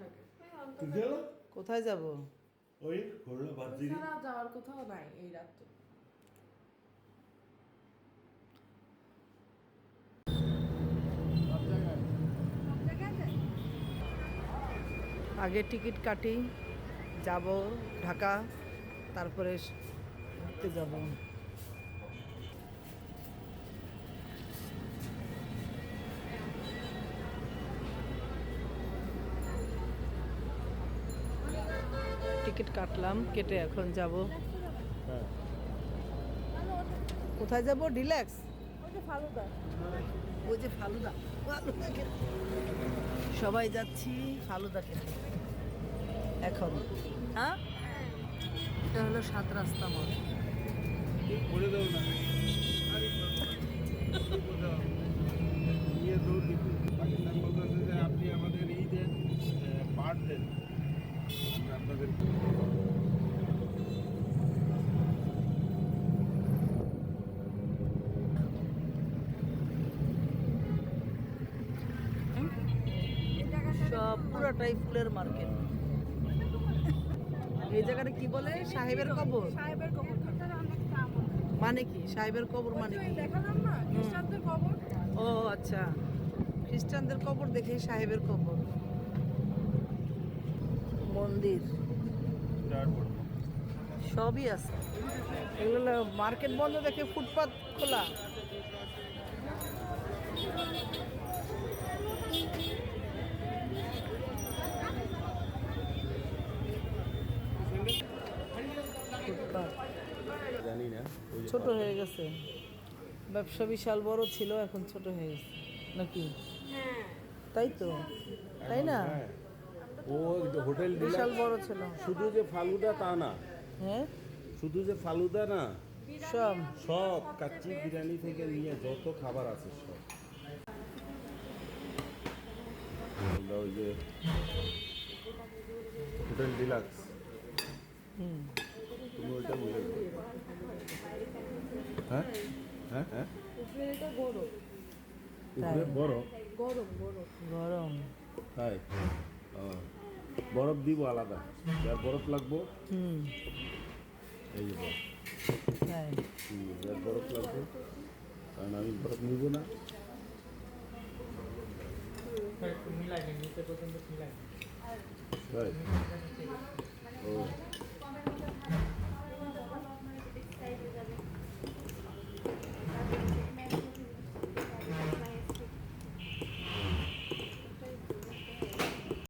থাকে। তুই গেল? কোথায় যাব? ওই বাদ যাওয়ার কোথাও নাই এই রাত আগে টিকিট কাটি যাব ঢাকা তারপরে ঘুরতে যাব। টিকিট কাটলাম কেটে এখন যাব। হ্যাঁ। কোথায় যাব? ডিল্যাক্স ওই যে ফালুদা। ওই যে ফালুদা। ফালুদা সবাই যাচ্ছি ফালুদা খেতে এখন। হ্যাঁ? এটা হলো সাত রাস্তা মোড় যে আপনি আমাদের ই দেন পার্ট দেন আমরা আপনাদের সব পুরোটাই ফুলের মার্কেট। এই জায়গাটা কি বলে? সাহেবের কবর? সাহেবের কবর মানে কি? সাহেবের কবর মানে কি? দেখালাম না খ্রিস্টানদের কবর। ও আচ্ছা। খ্রিস্টানদের কবর দেখে সাহেবের কবর। মন্দির। সবই আছে। এগুলো মার্কেট বন্ধ দেখে ফুটপাত খোলা ফুটপাত জানি না ওই যে ছোট হয়ে গেছে। ব্যবসা বিশাল বড় ছিল এখন ছোট হয়ে গেছে। নাকি? হ্যাঁ। তাই তো? তাই না? হ্যাঁ। ও হোটেল বিশাল বড় ছিল। শুধু যে ফালুদা তা না। হ্যাঁ? শুধু যে ফালুদা না সব। সব কাচ্চি বিরিয়ানি থেকে নিয়ে যত খাবার আছে সব। আমরা ওই যে হোটেল ডিলাক্স। হুম। তুমি ওইটা বুঝে হ্যাঁ? হ্যাঁ? হ্যাঁ? এটা গরম। তাই। বরফ দিব আলাদা। যার বরফ লাগবো এই যে যার বরফ লাগবে কারণ আমি বরফ নিব না। তাই? ও।